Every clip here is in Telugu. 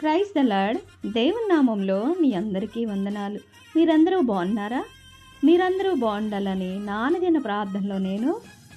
క్రైస్ ద లార్డ్ దేవుని నామంలో మీ అందరికీ వందనాలు. మీరందరూ బాగున్నారా? మీరందరూ బాగుండాలని నాలుగైన ప్రార్థనలో నేను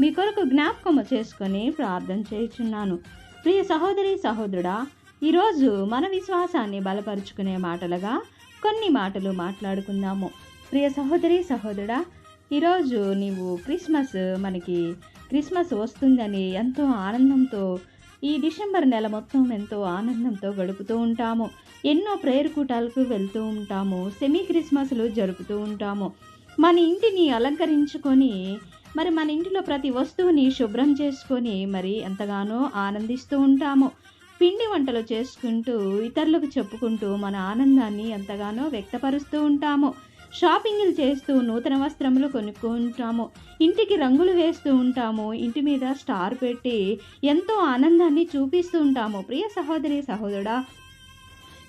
మీ కొరకు జ్ఞాపకము చేసుకొని ప్రార్థన చేయుచున్నాను. ప్రియ సహోదరి సహోదరుడా ఈరోజు మన విశ్వాసాన్ని బలపరుచుకునే మాటలుగా కొన్ని మాటలు మాట్లాడుకుందాము. ప్రియ సహోదరి సహోదరుడా ఈరోజు నీవు క్రిస్మస్ మనకి క్రిస్మస్ వస్తుందని ఎంతో ఆనందంతో ఈ డిసెంబర్ నెల మొత్తం ఎంతో ఆనందంతో గడుపుతూ ఉంటాము. ఎన్నో ప్రేయర్ కూటాలకు వెళ్తూ ఉంటాము. సెమీ క్రిస్మస్లు జరుపుతూ ఉంటాము. మన ఇంటిని అలంకరించుకొని మరి మన ఇంటిలో ప్రతి వస్తువుని శుభ్రం చేసుకొని మరి ఎంతగానో ఆనందిస్తూ ఉంటాము. పిండి వంటలు చేసుకుంటూ ఇతరులకు చెప్పుకుంటూ మన ఆనందాన్ని ఎంతగానో వ్యక్తపరుస్తూ ఉంటాము. షాపింగ్లు చేస్తూ నూతన వస్త్రములు కొనుక్కుంటాము. ఇంటికి రంగులు వేస్తూ ఉంటాము. ఇంటి మీద స్టార్ పెట్టి ఎంతో ఆనందాన్ని చూపిస్తూ ఉంటాము. ప్రియ సహోదరి సహోదరుడా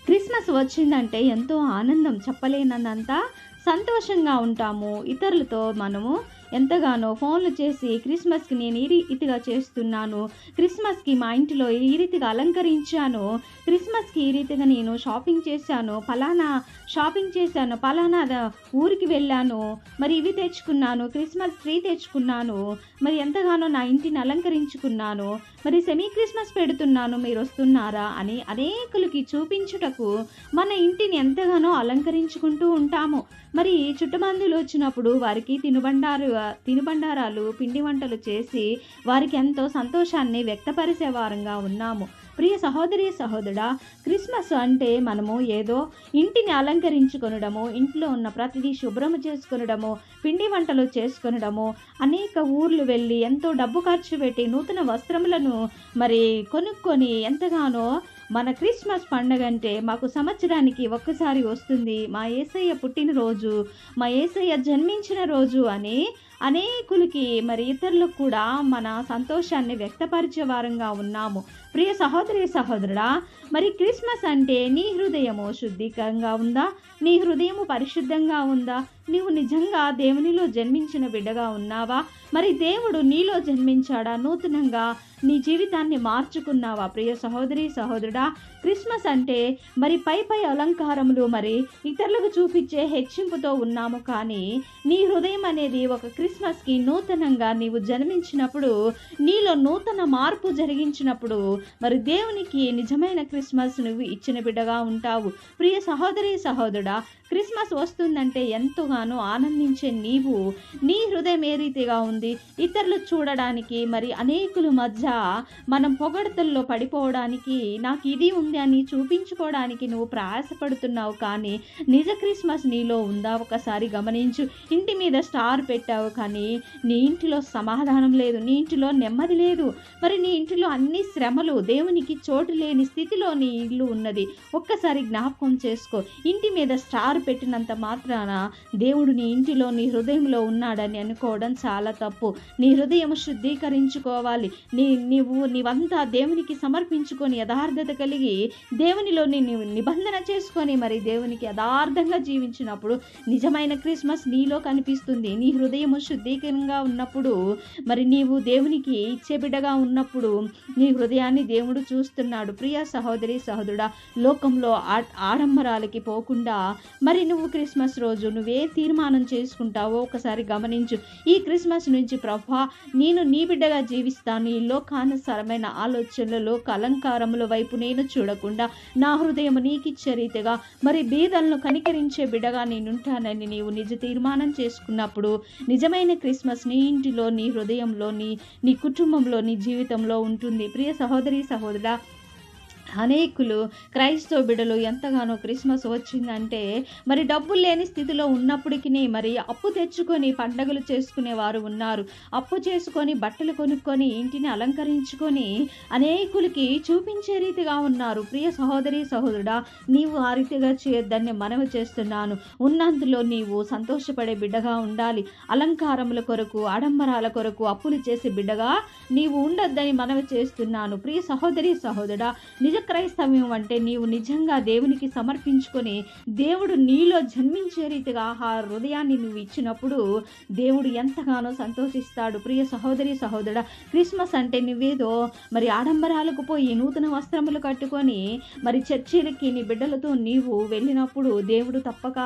క్రిస్మస్ వచ్చిందంటే ఎంతో ఆనందం చెప్పలేనంత సంతోషంగా ఉంటాము. ఇతరులతో మనము ఎంతగానో ఫోన్లు చేసి క్రిస్మస్కి నేను ఈ రీతిగా చేస్తున్నాను. క్రిస్మస్కి మా ఇంటిలో ఈ రీతిగా అలంకరించాను. క్రిస్మస్కి ఈ రీతిగా నేను షాపింగ్ చేశాను. ఫలానా షాపింగ్ చేశాను. ఫలానా ఊరికి వెళ్ళాను. మరి ఇవి తెచ్చుకున్నాను. క్రిస్మస్ ట్రీ తెచ్చుకున్నాను. మరి ఎంతగానో నా ఇంటిని అలంకరించుకున్నాను. మరి సెమీ క్రిస్మస్ పెడుతున్నాను. మీరు వస్తున్నారా అని అనేకులకి చూపించుటకు మన ఇంటిని ఎంతగానో అలంకరించుకుంటూ ఉంటాము. మరి చుట్టుబంధువులు వచ్చినప్పుడు వారికి తినుబండారు తినుబండారాలు పిండి వంటలు చేసి వారికి ఎంతో సంతోషాన్ని వ్యక్తపరిచే వారంగా ఉన్నాము. ప్రియ సహోదరి సహోదరుడా క్రిస్మస్ అంటే మనము ఏదో ఇంటిని అలంకరించుకొనడము ఇంట్లో ఉన్న ప్రతిదీ శుభ్రం చేసుకొనడము పిండి వంటలు చేసుకొనడము అనేక ఊర్లు వెళ్ళి ఎంతో డబ్బు ఖర్చు పెట్టి నూతన వస్త్రములను మరి కొనుక్కొని ఎంతగానో మన క్రిస్మస్ పండగ అంటే మాకు సంవత్సరానికి ఒక్కసారి వస్తుంది. మా ఏసయ్య పుట్టినరోజు మా ఏసయ్య జన్మించిన రోజు అని అనేకులకి మరి ఇతరులకు కూడా మన సంతోషాన్ని వ్యక్తపరిచే వారంగా ఉన్నాము. ప్రియ సహోదరి సహోదరుడా మరి క్రిస్మస్ అంటే నీ హృదయము శుద్ధికంగా ఉందా? నీ హృదయము పరిశుద్ధంగా ఉందా? నీవు నిజంగా దేవునిలో జన్మించిన బిడ్డగా ఉన్నావా? మరి దేవుడు నీలో జన్మించాడా? నూతనంగా నీ జీవితాన్ని మార్చుకున్నావా? ప్రియ సహోదరి సహోదరుడా క్రిస్మస్ అంటే మరి పై పై అలంకారములు మరి ఇతరులకు చూపించే హెచ్చింపుతో ఉన్నాము. కానీ నీ హృదయం అనేది ఒక క్రిస్మస్కి నూతనంగా నీవు జన్మించినప్పుడు నీలో నూతన మార్పు జరిగించినప్పుడు మరి దేవునికి నిజమైన క్రిస్మస్ నువ్వు ఇచ్చిన బిడ్డగా ఉంటావు. ప్రియ సహోదరి సహోదరుడా క్రిస్మస్ వస్తుందంటే ఎంతగానో ఆనందించే నీవు నీ హృదయం ఏ రీతిగా ఉంది? ఇతరులు చూడడానికి మరి అనేకుల మధ్య మనం పొగడతల్లో పడిపోవడానికి నాకు ఇది ఉంది అని చూపించుకోవడానికి నువ్వు ప్రయాసపడుతున్నావు కానీ నిజ క్రిస్మస్ నీలో ఉందా? ఒకసారి గమనించు. ఇంటి మీద స్టార్ పెట్టావు కానీ నీ ఇంటిలో సమాధానం లేదు నీ ఇంటిలో నెమ్మది లేదు. మరి నీ ఇంటిలో అన్ని శ్రమలు దేవునికి చోటు లేని స్థితిలో నీ ఇల్లు ఉన్నది. ఒక్కసారి జ్ఞాపకం చేసుకో. ఇంటి మీద స్టార్ పెట్టినంత మాత్రాన దేవుడు నీ ఇంటిలో నీ హృదయంలో ఉన్నాడని అనుకోవడం చాలా తప్పు. నీ హృదయం శుద్ధీకరించుకోవాలి. నీ నీవు నీవంతా దేవునికి సమర్పించుకొని యథార్థత కలిగి దేవునిలో నీవు నిబంధన చేసుకొని మరి దేవునికి యథార్థంగా జీవించినప్పుడు నిజమైన క్రిస్మస్ నీలో కనిపిస్తుంది. నీ హృదయము శుద్ధీకరంగా ఉన్నప్పుడు మరి నీవు దేవునికి ఇచ్చే బిడ్డగా ఉన్నప్పుడు నీ హృదయాన్ని దేవుడు చూస్తున్నాడు. ప్రియ సహోదరి సహోదరుడా లోకంలో ఆ- ఆడంబరాలకి పోకుండా మరి నువ్వు క్రిస్మస్ రోజు నువ్వే తీర్మానం చేసుకుంటావో ఒకసారి గమనించు. ఈ క్రిస్మస్ నుంచి ప్రభా నేను నీ బిడ్డగా జీవిస్తాను. ఈ లోకానుసారమైన ఆలోచనలలో కలంకారముల వైపు నేను చూడకుండా నా హృదయం నీకిచ్చే రీతిగా మరి బీదలను కనికరించే బిడ్డగా నేనుంటానని నీవు నిజ తీర్మానం చేసుకున్నప్పుడు నిజమైన క్రిస్మస్ నీ ఇంటిలో నీ హృదయంలో నీ నీ కుటుంబంలో నీ జీవితంలో ఉంటుంది. ప్రియ సహోదరి సహోదరా అనేకులు క్రైస్తవ బిడలు ఎంతగానో క్రిస్మస్ వచ్చిందంటే మరి డబ్బులు లేని స్థితిలో ఉన్నప్పటికీ మరి అప్పు తెచ్చుకొని పండగలు చేసుకునే వారు ఉన్నారు. అప్పు చేసుకొని బట్టలు కొనుక్కొని ఇంటిని అలంకరించుకొని అనేకులకి చూపించే రీతిగా ఉన్నారు. ప్రియ సహోదరి సహోదరుడా నీవు ఆ రీతిగా చేయొద్దని మనవి చేస్తున్నాను. ఉన్నందులో నీవు సంతోషపడే బిడ్డగా ఉండాలి. అలంకారముల కొరకు ఆడంబరాల కొరకు అప్పులు చేసే బిడ్డగా నీవు ఉండొద్దని మనవి చేస్తున్నాను. ప్రియ సహోదరి సహోదరుడా నిజ నిజ క్రైస్తవ్యం అంటే నీవు నిజంగా దేవునికి సమర్పించుకొని దేవుడు నీలో జన్మించే రీతిగా ఆ హృదయాన్ని నువ్వు ఇచ్చినప్పుడు దేవుడు ఎంతగానో సంతోషిస్తాడు. ప్రియ సహోదరి సహోదరుడ క్రిస్మస్ అంటే నువ్వేదో మరి ఆడంబరాలకు పోయి నూతన వస్త్రములు కట్టుకొని మరి చర్చిలకి నీ బిడ్డలతో నీవు వెళ్ళినప్పుడు దేవుడు తప్పక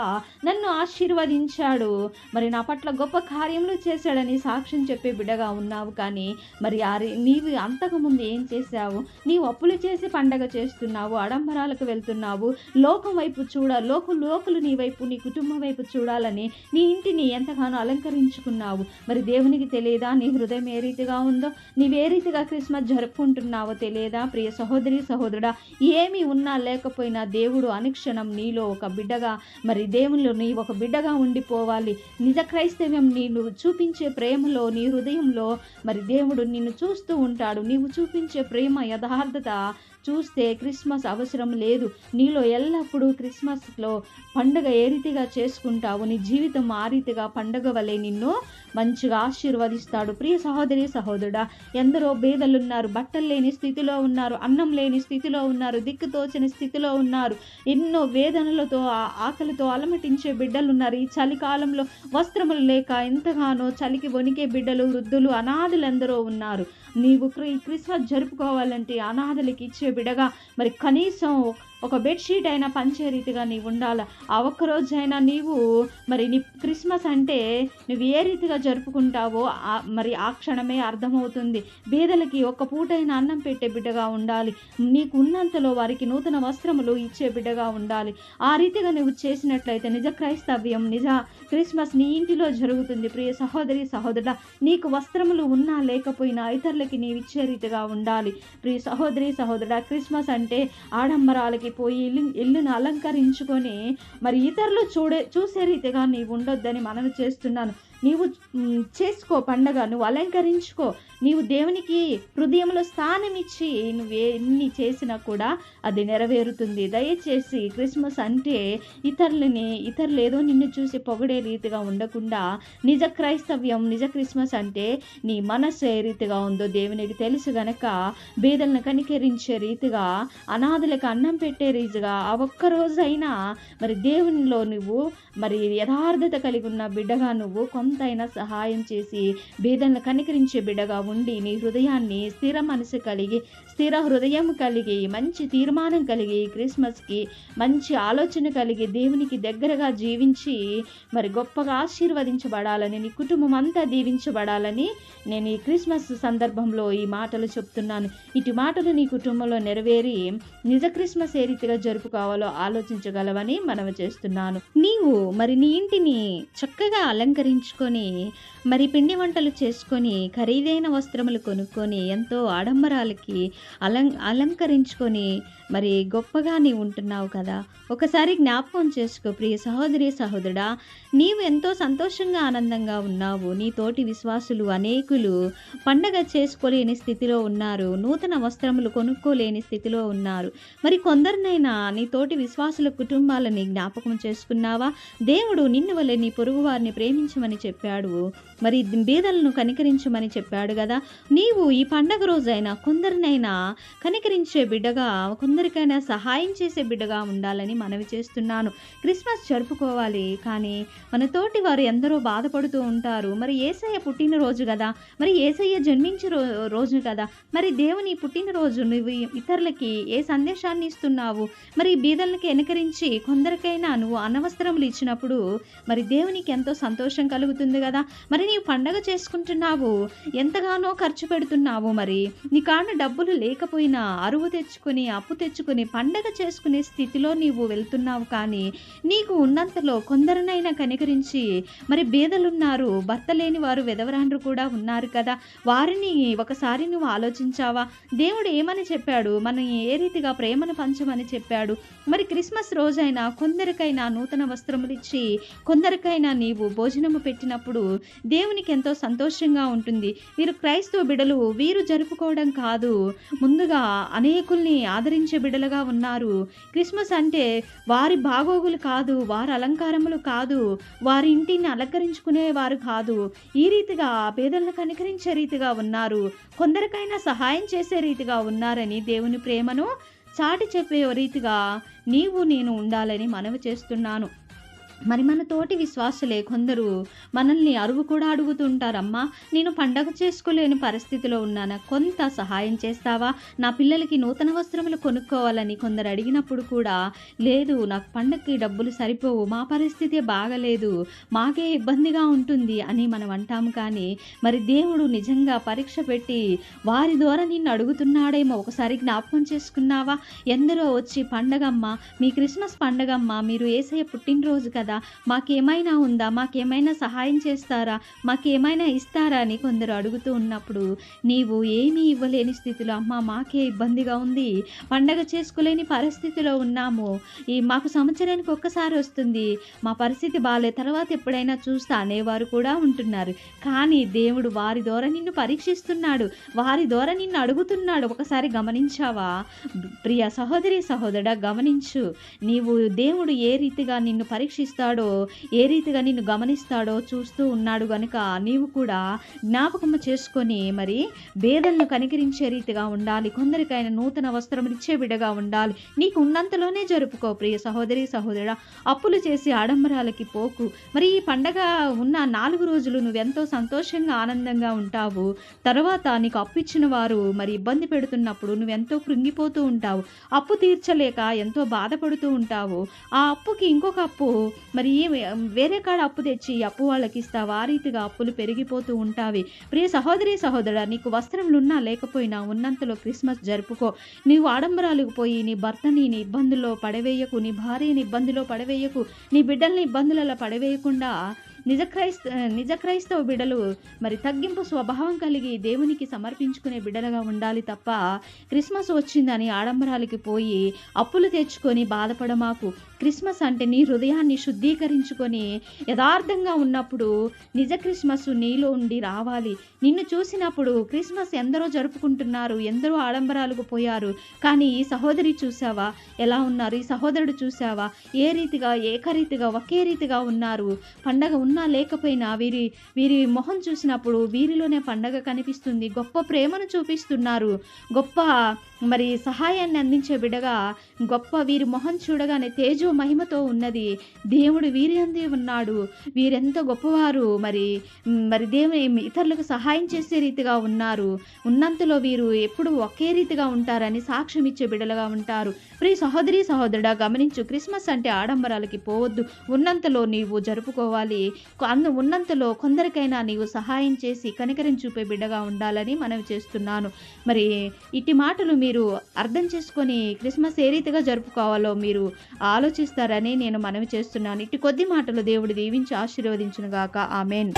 నన్ను ఆశీర్వదించాడు. మరి నా పట్ల గొప్ప కార్యములు చేశాడని సాక్ష్యం చెప్పే బిడ్డగా ఉన్నావు కానీ మరి ఆ నీవు అంతకుముందు ఏం చేశావు? నీవు అప్పులు చేసి పండగ చేస్తున్నావు ఆడంబరాలకు వెళ్తున్నావు. లోకం వైపు చూడ లోకు లోకులు నీ వైపు నీ కుటుంబం వైపు చూడాలని నీ ఇంటిని ఎంతగానో అలంకరించుకున్నావు. మరి దేవునికి తెలియదా నీ హృదయం ఏ రీతిగా ఉందో? నీవే రీతిగా క్రిస్మస్ జరుపుకుంటున్నావో తెలియదా? ప్రియ సహోదరి సహోదరుడా ఏమి ఉన్నా లేకపోయినా దేవుడు అనుక్షణం నీలో ఒక బిడ్డగా మరి దేవుళ్ళు నీ ఒక బిడ్డగా ఉండిపోవాలి. నిజ క్రైస్తవ్యం నీవు చూపించే ప్రేమలో నీ హృదయంలో మరి దేవుడు నిన్ను చూస్తూ ఉంటాడు. నీవు చూపించే ప్రేమ యథార్థత చూస్తే క్రిస్మస్ అవసరం లేదు. నీలో ఎల్లప్పుడూ క్రిస్మస్లో పండుగ ఏ రీతిగా చేసుకుంటావు నీ జీవితం ఆ రీతిగా పండుగ వలె నిన్ను మంచిగా ఆశీర్వదిస్తాడు. ప్రియ సహోదరి సహోదరుడా ఎందరో బేదలున్నారు బట్టలు లేని స్థితిలో ఉన్నారు అన్నం లేని స్థితిలో ఉన్నారు దిక్కుతోచని స్థితిలో ఉన్నారు. ఎన్నో వేదనలతో ఆ- ఆకలితో అలమటించే బిడ్డలు ఉన్నారు ఈ చలికాలంలో వస్త్రములు లేక ఎంతగానో చలికి వణికే బిడ్డలు వృద్ధులు అనాథలు ఎందరో ఉన్నారు. నీవు క్రి క్రిస్మస్ జరుపుకోవాలంటే అనాథలకి ఇచ్చే బిడగా మరి కనీసం ఒక బెడ్షీట్ అయినా పంచే రీతిగా నీవు ఉండాలి? ఆ ఒక్కరోజైనా నీవు మరి నీ క్రిస్మస్ అంటే నువ్వు ఏ రీతిగా జరుపుకుంటావో మరి ఆ క్షణమే అర్థమవుతుంది. బీదలకి ఒక్క పూటైన అన్నం పెట్టే బిడ్డగా ఉండాలి. నీకు ఉన్నంతలో వారికి నూతన వస్త్రములు ఇచ్చే బిడ్డగా ఉండాలి. ఆ రీతిగా నువ్వు చేసినట్లయితే నిజ క్రైస్తవ్యం నిజ క్రిస్మస్ నీ ఇంటిలో జరుగుతుంది. ప్రియ సహోదరి సహోదరుడ నీకు వస్త్రములు ఉన్నా లేకపోయినా ఇతరులకి నీవు ఇచ్చే రీతిగా ఉండాలి. ప్రియ సహోదరి సహోదరుడ క్రిస్మస్ అంటే ఆడంబరాలకి పోయి ఇల్లు ఇల్లును అలంకరించుకొని మరి ఇతరులు చూడే చూసే రీతిగా నీవు ఉండొద్దని మనవి చేస్తున్నాను. నీవు చేసుకో పండగ నువ్వు అలంకరించుకో. నీవు దేవునికి హృదయంలో స్థానం ఇచ్చి నువ్వు ఎన్ని చేసినా కూడా అది నెరవేరుతుంది. దయచేసి క్రిస్మస్ అంటే ఇతరులని ఇతరులు ఏదో నిన్ను చూసి పొగిడే రీతిగా ఉండకుండా నిజ క్రైస్తవ్యం నిజ క్రిస్మస్ అంటే నీ మనస్సు ఏ రీతిగా ఉందో దేవునికి తెలుసు గనక బీదలను కనికరించే రీతిగా అనాథలకు అన్నం పెట్టే రీతిగా ఆ ఒక్క రోజైనా మరి దేవునిలో నువ్వు మరి యథార్థత కలిగి ఉన్న బిడ్డగా నువ్వు కొంతైనా సహాయం చేసి బీదలను కనికరించే బిడగా ఉండి నీ హృదయాన్ని స్థిర మనసు కలిగి స్థిర హృదయం కలిగి మంచి తీర్మానం కలిగి క్రిస్మస్కి మంచి ఆలోచన కలిగి దేవునికి దగ్గరగా జీవించి మరి గొప్పగా ఆశీర్వదించబడాలని నీ కుటుంబం అంతా దీవించబడాలని నేను ఈ క్రిస్మస్ సందర్భంలో ఈ మాటలు చెప్తున్నాను. ఇటు మాటలు నీ కుటుంబంలో నెరవేరి నిజ క్రిస్మస్ ఏ రీతిగా జరుపుకోవాలో ఆలోచించగలవని మనవి చేస్తున్నాను. నీవు మరి నీ ఇంటిని చక్కగా అలంకరించు చేసుకొని మరి పిండి వంటలు చేసుకొని ఖరీదైన వస్త్రములు కొనుక్కొని ఎంతో ఆడంబరాలకి అలం అలంకరించుకొని మరి గొప్పగా నీవు ఉంటున్నావు కదా. ఒకసారి జ్ఞాపకం చేసుకో ప్రియ సహోదరి సహోదరుడా నీవు ఎంతో సంతోషంగా ఆనందంగా ఉన్నావు. నీ తోటి విశ్వాసులు అనేకులు పండగ చేసుకోలేని స్థితిలో ఉన్నారు. నూతన వస్త్రములు కొనుక్కోలేని స్థితిలో ఉన్నారు. మరి కొందరినైనా నీ తోటి విశ్వాసుల కుటుంబాలని జ్ఞాపకం చేసుకున్నావా? దేవుడు నిన్ను వలె నీ పొరుగు వారిని ప్రేమించమని చెప్పాడు. మరి బీదలను కనికరించమని చెప్పాడు కదా నీవు ఈ పండగ రోజైనా కొందరినైనా కనికరించే బిడ్డగా కొందరికైనా సహాయం చేసే బిడ్డగా ఉండాలని మనవి చేస్తున్నాను. క్రిస్మస్ జరుపుకోవాలి. కానీ మన తోటి వారు ఎందరో బాధపడుతూ ఉంటారు. మరి ఏసయ్య పుట్టినరోజు కదా మరి ఏసయ్య జన్మించే రో రోజు కదా. మరి దేవుని పుట్టినరోజు నువ్వు ఇతరులకి ఏ సందేశాన్ని ఇస్తున్నావు? మరి బీదలను కనికరించి కొందరికైనా నువ్వు అనవసరములు ఇచ్చినప్పుడు మరి దేవునికి ఎంతో సంతోషం కలుగుతుంది. కదా. మరి నీవు పండగ చేసుకుంటున్నావు. ఎంతగానో ఖర్చు పెడుతున్నావు మరి. నీ కాడ డబ్బులు లేకపోయినా అరువు తెచ్చుకొని అప్పు తెచ్చుకొని పండగ చేసుకునే స్థితిలో నీవు వెళ్తున్నావు కానీ నీకు ఉన్నంతలో కొందరినైనా కనికరించి మరి బీదలున్నారు. భర్త లేని వారు వెదవరాండ్రు కూడా ఉన్నారు కదా. వారిని ఒకసారి నువ్వు ఆలోచించావా? దేవుడు ఏమని చెప్పాడు? మనం ఏ రీతిగా ప్రేమను పంచమని చెప్పాడు? మరి క్రిస్మస్ రోజైనా కొందరికైనా నూతన వస్త్రములు ఇచ్చి కొందరికైనా నీవు భోజనము చేసినప్పుడు దేవునికి ఎంతో సంతోషంగా ఉంటుంది. వీరు క్రైస్తవ బిడలు వీరు జరుపుకోవడం కాదు. ముందుగా అనేకుల్ని ఆదరించే బిడలుగా ఉన్నారు. క్రిస్మస్ అంటే వారి బాగోగులు కాదు వారి అలంకారములు కాదు వారి ఇంటిని అలంకరించుకునే వారు కాదు. ఈ రీతిగా పేదలను కనికరించే రీతిగా ఉన్నారు. కొందరికైనా సహాయం చేసే రీతిగా ఉన్నారని దేవుని ప్రేమను చాటి చెప్పే రీతిగా నీవు నేను ఉండాలని మనవి చేస్తున్నాను. మరి మన తోటి విశ్వాసులే కొందరు. మనల్ని అరువు కూడా అడుగుతుంటారమ్మా. నేను పండగ చేసుకోలేని పరిస్థితిలో ఉన్నాను? కొంత సహాయం చేస్తావా? నా పిల్లలకి నూతన వస్త్రములు కొనుక్కోవాలని కొందరు అడిగినప్పుడు కూడా లేదు నాకు పండగకి డబ్బులు సరిపోవు. మా పరిస్థితి బాగలేదు. మాకే ఇబ్బందిగా ఉంటుంది అని మనం అంటాము కానీ మరి దేవుడు నిజంగా పరీక్ష పెట్టి వారి ద్వారా నిన్ను అడుగుతున్నాడేమో ఒకసారి జ్ఞాపకం చేసుకున్నావా? ఎందరో వచ్చి పండగమ్మ మీ క్రిస్మస్ పండగమ్మ మీరు ఏసయ్య పుట్టినరోజు కదా మాకేమైనా ఉందా? మాకేమైనా సహాయం చేస్తారా? మాకేమైనా ఇస్తారా అని కొందరు అడుగుతూ ఉన్నప్పుడు నీవు ఏమీ ఇవ్వలేని స్థితిలో అమ్మ మాకే ఇబ్బందిగా ఉంది. పండగ చేసుకోలేని పరిస్థితిలో ఉన్నాము. ఈ మాకు సంవత్సరానికి ఒక్కసారి వస్తుంది. మా పరిస్థితి బాగాలే తర్వాత ఎప్పుడైనా చూస్తా అనేవారు కూడా ఉంటున్నారు. కానీ దేవుడు వారి ద్వారా నిన్ను పరీక్షిస్తున్నాడు. వారి ద్వారా నిన్ను అడుగుతున్నాడు. ఒకసారి గమనించావా? ప్రియ సహోదరి సహోదరుడా గమనించు. నీవు దేవుడు ఏ రీతిగా నిన్ను చూస్తాడో ఏ రీతిగా నిన్ను గమనిస్తాడో చూస్తూ ఉన్నాడు గనుక నీవు కూడా జ్ఞాపకము చేసుకొని మరి భేదలను కనికరించే రీతిగా ఉండాలి. కొందరికైనా నూతన వస్త్రం ఇచ్చే బిడగా ఉండాలి. నీకు ఉన్నంతలోనే జరుపుకో ప్రియ సహోదరి సహోదరుడా. అప్పులు చేసి ఆడంబరాలకి పోకు. మరి ఈ పండగ ఉన్న నాలుగు రోజులు నువ్వెంతో సంతోషంగా ఆనందంగా ఉంటావు. తర్వాత నీకు అప్పు ఇచ్చిన వారు మరి ఇబ్బంది పెడుతున్నప్పుడు నువ్వెంతో కృంగిపోతూ ఉంటావు. అప్పు తీర్చలేక ఎంతో బాధపడుతూ ఉంటావు. ఆ అప్పుకి ఇంకొక అప్పు మరి వేరే కాడ అప్పు తెచ్చి ఈ అప్పు వాళ్ళకి ఇస్తావు? ఆ రీతిగా అప్పులు పెరిగిపోతూ ఉంటావి. ప్రియ సహోదరి సహోదరా నీకు వస్త్రములున్నా లేకపోయినా ఉన్నంతలో క్రిస్మస్ జరుపుకో. నీవు ఆడంబరాలకు పోయి నీ భర్తని నీ ఇబ్బందుల్లో పడవేయకు నీ భార్యని ఇబ్బందులో పడవేయకు నీ బిడ్డల్ని ఇబ్బందులలో పడవేయకుండా నిజ క్రైస్త నిజ క్రైస్తవ బిడలు మరి తగ్గింపు స్వభావం కలిగి దేవునికి సమర్పించుకునే బిడలుగా ఉండాలి తప్ప క్రిస్మస్ వచ్చిందని ఆడంబరాలకి పోయి అప్పులు తెచ్చుకొని బాధపడమాకు. క్రిస్మస్ అంటే నీ హృదయాన్ని శుద్ధీకరించుకొని యథార్థంగా ఉన్నప్పుడు నిజ క్రిస్మస్ నీలో ఉండి రావాలి. నిన్ను చూసినప్పుడు క్రిస్మస్ ఎందరో జరుపుకుంటున్నారు ఎందరో ఆడంబరాలకు పోయారు. కానీ ఈ సహోదరి చూసావా ఎలా ఉన్నారు? ఈ సహోదరుడు చూసావా ఏ రీతిగా ఏకరీతిగా ఒకే రీతిగా ఉన్నారు? పండగ ఉన్న లేకపోయినా వీరి వీరి మొహం చూసినప్పుడు వీరిలోనే పండగ కనిపిస్తుంది. గొప్ప ప్రేమను చూపిస్తున్నారు. గొప్ప మరి సహాయాన్ని అందించే బిడగా గొప్ప వీరి మొహం చూడగానే తేజో మహిమతో ఉన్నది. దేవుడు వీరి ఉన్నాడు. వీరెంత గొప్పవారు. మరి మరి దేవుని ఇతరులకు సహాయం చేసే రీతిగా ఉన్నారు. ఉన్నంతలో వీరు ఎప్పుడు ఒకే రీతిగా ఉంటారని సాక్ష్యం ఇచ్చే బిడలుగా ఉంటారు. ప్రియ సహోదరి సహోదరుడా గమనించు క్రిస్మస్ అంటే ఆడంబరాలకి పోవద్దు. ఉన్నంతలో నీవు జరుపుకోవాలి. అందు ఉన్నంతలో కొందరికైనా నీవు సహాయం చేసి కనికరం చూపే బిడ్డగా ఉండాలని మనవి చేస్తున్నాను. మరి ఇట్టి మాటలు మీరు అర్థం చేసుకొని క్రిస్మస్ ఏ రీతిగా జరుపుకోవాలో మీరు ఆలోచిస్తారని నేను మనవి చేస్తున్నాను. ఇటు కొద్ది మాటలు దేవుడు దీవించి ఆశీర్వదించునుగాక. ఆమెన్.